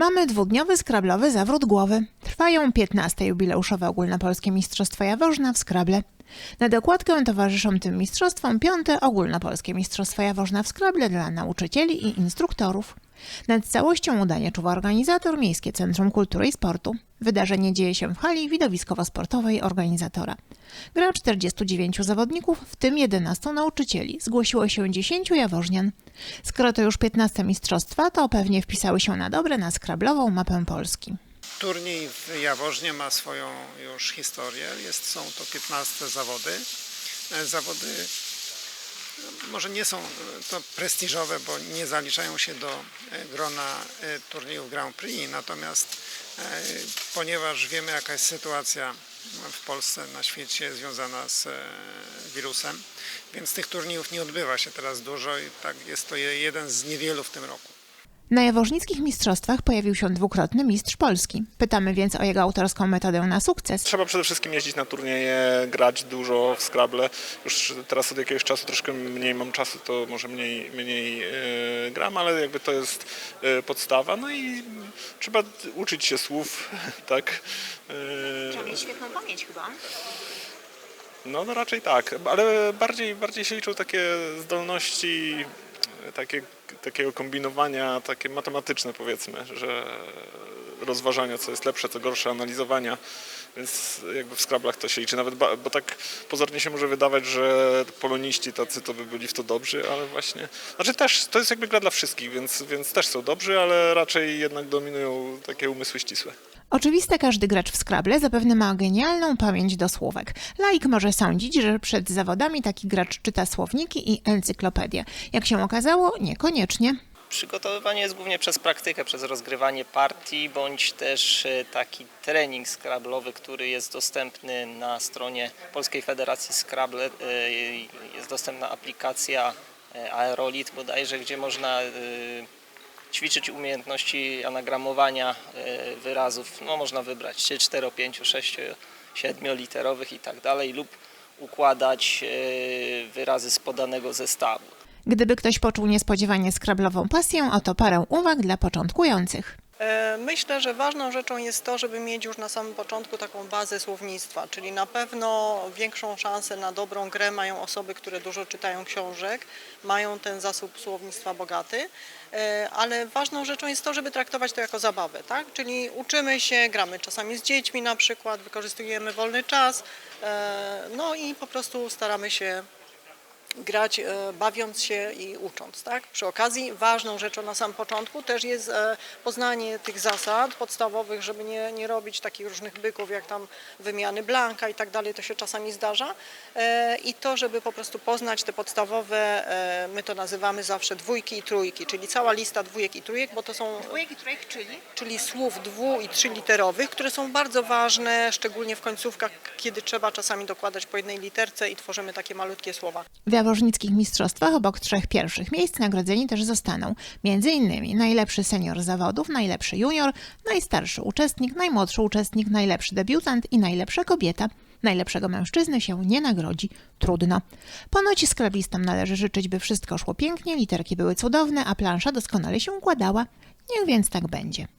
Mamy dwudniowy skrablowy zawrót głowy. Trwają 15. jubileuszowe ogólnopolskie Mistrzostwa Jaworzna w skrable. Na dokładkę towarzyszą tym mistrzostwom piąte ogólnopolskie Mistrzostwa Jaworzna w skrable dla nauczycieli i instruktorów. Nad całością udanie czuwa organizator Miejskie Centrum Kultury i Sportu. Wydarzenie dzieje się w hali widowiskowo-sportowej organizatora. Gra 49 zawodników, w tym 11 nauczycieli. Zgłosiło się 10 jaworznian. Skoro to już 15 mistrzostwa, to pewnie wpisały się na dobre na skrablową mapę Polski. Turniej w Jaworznie ma swoją już historię. Jest, są to 15 zawody. E, Zawody no, może nie są e, to prestiżowe, bo nie zaliczają się do e, grona e, turniejów Grand Prix, natomiast e, ponieważ wiemy jaka jest sytuacja w Polsce, na świecie związana z e, wirusem, więc tych turniejów nie odbywa się teraz dużo i tak jest to je- jeden z niewielu w tym roku. Na jaworznickich mistrzostwach pojawił się dwukrotny mistrz Polski. Pytamy więc o jego autorską metodę na sukces. Trzeba przede wszystkim jeździć na turnieje, grać dużo w Scrabble. Już teraz od jakiegoś czasu troszkę mniej mam czasu, to może mniej, mniej e, gram, ale jakby to jest e, podstawa. No i trzeba uczyć się słów, tak. E, Trzeba mieć świetną pamięć chyba. no, no raczej tak, ale bardziej, bardziej się liczą takie zdolności, takie, takiego kombinowania, takie matematyczne powiedzmy, że rozważania, co jest lepsze, co gorsze, analizowania. Więc jakby w skrablach to się liczy. Nawet, bo tak pozornie się może wydawać, że poloniści tacy to by byli w to dobrzy, ale właśnie. Znaczy też, to jest jakby gra dla wszystkich, więc, więc też są dobrzy, ale raczej jednak dominują takie umysły ścisłe. Oczywiste, każdy gracz w Scrabble zapewne ma genialną pamięć do słówek. Laik może sądzić, że przed zawodami taki gracz czyta słowniki i encyklopedię. Jak się okazało, niekoniecznie. Przygotowywanie jest głównie przez praktykę, przez rozgrywanie partii, bądź też e, taki trening skrablowy, który jest dostępny na stronie Polskiej Federacji Scrabble. E, Jest dostępna aplikacja e, Aerolit bodajże, gdzie można ćwiczyć umiejętności anagramowania wyrazów. No, można wybrać 3, 4, 5, 6, 7 literowych i tak dalej lub układać wyrazy z podanego zestawu. Gdyby ktoś poczuł niespodziewanie skrablową pasję, oto parę uwag dla początkujących. E, Myślę, że ważną rzeczą jest to, żeby mieć już na samym początku taką bazę słownictwa, czyli na pewno większą szansę na dobrą grę mają osoby, które dużo czytają książek, mają ten zasób słownictwa bogaty, e, ale ważną rzeczą jest to, żeby traktować to jako zabawę, tak? Czyli uczymy się, gramy czasami z dziećmi na przykład, wykorzystujemy wolny czas, e, no i po prostu staramy się grać e, bawiąc się i ucząc. Tak? Przy okazji ważną rzeczą na samym początku też jest e, poznanie tych zasad podstawowych, żeby nie, nie robić takich różnych byków jak tam wymiany blanka i tak dalej, to się czasami zdarza. E, I to, żeby po prostu poznać te podstawowe, my to nazywamy zawsze dwójki i trójki, czyli cała lista dwójek i trójek, bo to są Dwójek i trójek, czyli? czyli słów dwu- i trzyliterowych, które są bardzo ważne, szczególnie w końcówkach, kiedy trzeba czasami dokładać po jednej literce i tworzymy takie malutkie słowa. W jaworznickich mistrzostwach obok trzech pierwszych miejsc nagrodzeni też zostaną między innymi najlepszy senior zawodów, najlepszy junior, najstarszy uczestnik, najmłodszy uczestnik, najlepszy debiutant i najlepsza kobieta. Najlepszego mężczyzny się nie nagrodzi. Trudno. Ponoć skrablistom należy życzyć, by wszystko szło pięknie, literki były cudowne, a plansza doskonale się układała. Niech więc tak będzie.